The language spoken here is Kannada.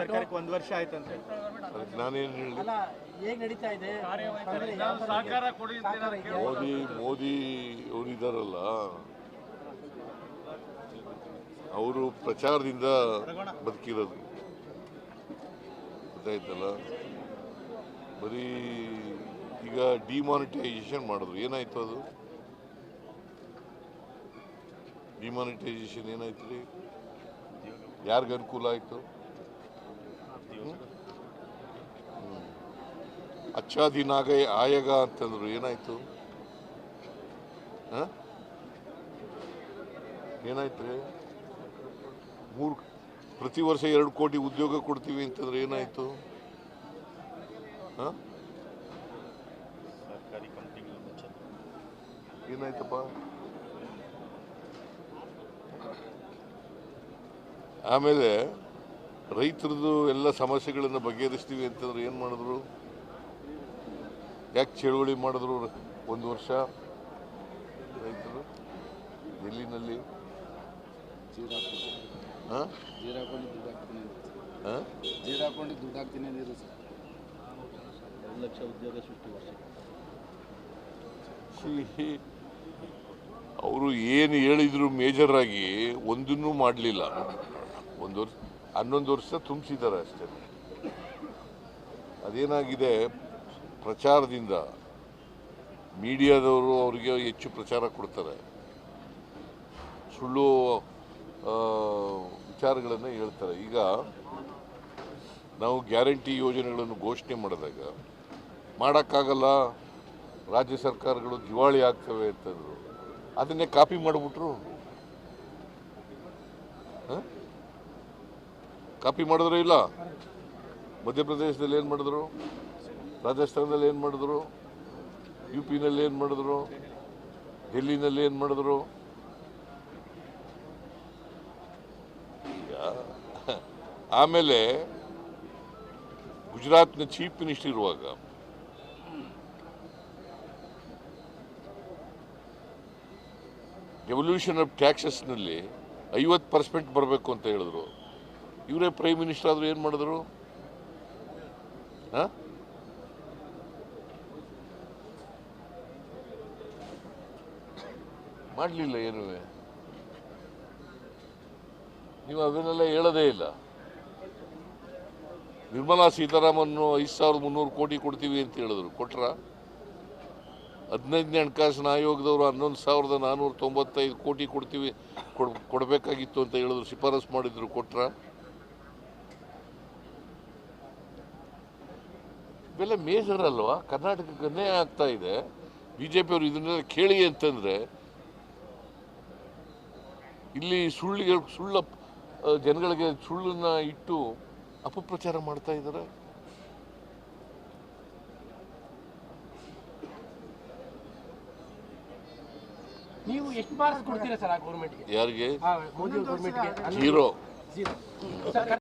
ಸರ್ಕಾರಕ್ಕೆ ಒಂದು ವರ್ಷ ಆಯ್ತಂತೆ ಅದಕ್ಕೆ ನಾನೇನು ಹೇಳಿ? ಮೋದಿ ಅವರು ಅವರಿದ್ದಾರಲ್ಲ ಅವರು ಪ್ರಚಾರದಿಂದ ಬದುಕಿರೋದು. ಗೊತ್ತಾಯ್ತಲ್ಲ? ಬರೀ ಈಗ ಡಿಮಾನಿಟೈಸೇಷನ್ ಮಾಡಿದ್ರು. ಏನಾಯ್ತು ಅದು? ಡಿಮಾನಿಟೈಸೇಷನ್ ಏನಾಯ್ತು ರೀ ಯಾರಿಗೆ ಅನುಕೂಲ ಆಯಿತು? ಅಚ್ಚಾದಿನಾಗ ಆಯಗ ಅಂತಂದ್ರು ಏನಾಯ್ತು? ಹಾಂ? ಏನಾಯ್ತು ರೀ ಮೂರು ಪ್ರತಿ ವರ್ಷ ಎರಡು ಕೋಟಿ ಉದ್ಯೋಗ ಕೊಡ್ತೀವಿ ಅಂತಂದ್ರೆ ಏನಾಯ್ತು? ಏನಾಯ್ತಪ್ಪ? ಆಮೇಲೆ ರೈತರದ್ದು ಎಲ್ಲ ಸಮಸ್ಯೆಗಳನ್ನು ಬಗೆಹರಿಸ್ತೀವಿ ಅಂತಂದ್ರೆ ಏನು ಮಾಡಿದ್ರು? ಯಾಕೆ ಚಳುವಳಿ ಮಾಡಿದ್ರು ಒಂದು ವರ್ಷ ರೈತರು? ಡೆಲ್ಲಿನಲ್ಲಿ ಹಾಂ ಜೀರ ಹಾಕೊಂಡು ದುಡ್ಡು ಹಾಕ್ತೀನಿ ಹಾಂ ಜೀರ ದುಡ್ಡು ಹಾಕ್ತೀನಿ ಸರ್. ಎರಡು ಲಕ್ಷ ಉದ್ಯೋಗ ಸೃಷ್ಟಿ ವರ್ಷ ಅವರು ಏನು ಹೇಳಿದ್ರು ಮೇಜರ್ ಆಗಿ ಒಂದನ್ನೂ ಮಾಡಲಿಲ್ಲ. ಒಂದು ವರ್ಷ, ಹನ್ನೊಂದು ವರ್ಷ ತುಂಬಿಸಿದ್ದಾರೆ ಅಷ್ಟೇ. ಅದೇನಾಗಿದೆ, ಪ್ರಚಾರದಿಂದ ಮೀಡಿಯಾದವರು ಅವರಿಗೆ ಹೆಚ್ಚು ಪ್ರಚಾರ ಕೊಡ್ತಾರೆ. ಸುಳ್ಳು ವಿಚಾರಗಳನ್ನು ಹೇಳ್ತಾರೆ. ಈಗ ನಾವು ಗ್ಯಾರಂಟಿ ಯೋಜನೆಗಳನ್ನು ಘೋಷಣೆ ಮಾಡಿದಾಗ, ಮಾಡೋಕ್ಕಾಗಲ್ಲ, ರಾಜ್ಯ ಸರ್ಕಾರಗಳು ದಿವಾಳಿ ಆಗ್ತವೆ ಅಂತಂದರು. ಅದನ್ನೇ ಕಾಪಿ ಮಾಡಿಬಿಟ್ರು. ಕಾಪಿ ಮಾಡಿದ್ರು ಇಲ್ಲ? ಮಧ್ಯಪ್ರದೇಶದಲ್ಲಿ ಏನು ಮಾಡಿದ್ರು? ರಾಜಸ್ಥಾನದಲ್ಲಿ ಏನು ಮಾಡಿದ್ರು? ಯು ಪಿನಲ್ಲಿ ಏನು ಮಾಡಿದ್ರು? ಡೆಲ್ಲಿನಲ್ಲಿ ಏನು ಮಾಡಿದ್ರು? ಆಮೇಲೆ ಗುಜರಾತ್ನ ಚೀಫ್ ಮಿನಿಸ್ಟರ್ ಇರುವಾಗ ಡೆವಲ್ಯೂಷನ್ ಆಫ್ ಟ್ಯಾಕ್ಸಸ್ನಲ್ಲಿ ಐವತ್ತು ಪರ್ಸೆಂಟ್ ಬರಬೇಕು ಅಂತ ಹೇಳಿದ್ರು. ಇವರೇ ಪ್ರೈಮ್ ಮಿನಿಸ್ಟರ್ ಆದರೂ ಏನು ಮಾಡಿದ್ರು? ಹಾಂ? ಮಾಡಲಿಲ್ಲ ಏನೂ? ನೀವು ಅದನ್ನೆಲ್ಲ ಹೇಳೋದೇ ಇಲ್ಲ. ನಿರ್ಮಲಾ ಸೀತಾರಾಮನ್ ಐದು ಸಾವಿರದ ಮುನ್ನೂರು ಕೋಟಿ ಕೊಡ್ತೀವಿ ಅಂತ ಹೇಳಿದ್ರು. ಕೊಟ್ರ? ಹದಿನೈದನೇ ಹಣಕಾಸಿನ ಆಯೋಗದವರು ಹನ್ನೊಂದು ಸಾವಿರದ ನಾನ್ನೂರ ತೊಂಬತ್ತೈದು ಕೋಟಿ ಕೊಡ್ತೀವಿ, ಕೊಡ್, ಕೊಡಬೇಕಾಗಿತ್ತು ಅಂತ ಹೇಳಿದ್ರು. ಶಿಫಾರಸು ಮಾಡಿದ್ರು. ಕೊಟ್ರ? ಇವೆಲ್ಲ ಮೇಜರ್ ಅಲ್ವಾ ಕರ್ನಾಟಕಕ್ಕೆ ಅನ್ಯಾಯ ಆಗ್ತಾ ಇದೆ. ಬಿ ಜೆ ಪಿಯವರು ಇದನ್ನೆಲ್ಲ ಕೇಳಿ ಅಂತಂದ್ರೆ ಇಲ್ಲಿ ಸುಳ್ಳಿಗೆ ಸುಳ್ಳ ಜನಗಳಿಗೆ ಸುಳ್ಳನ್ನ ಇಟ್ಟು ಅಪಪ್ರಚಾರ ಮಾಡ್ತಾ ಇದ್ದಾರೆ. ನೀವು ಎಷ್ಟು ಮಾರ್ಕ್ಸ್ ಕೊಡ್ತೀರಾ ಸರ್ ಆ ಗೌರ್ಮೆಂಟ್ಗೆ ಯಾರಿಗೆ? ಜೀರೋ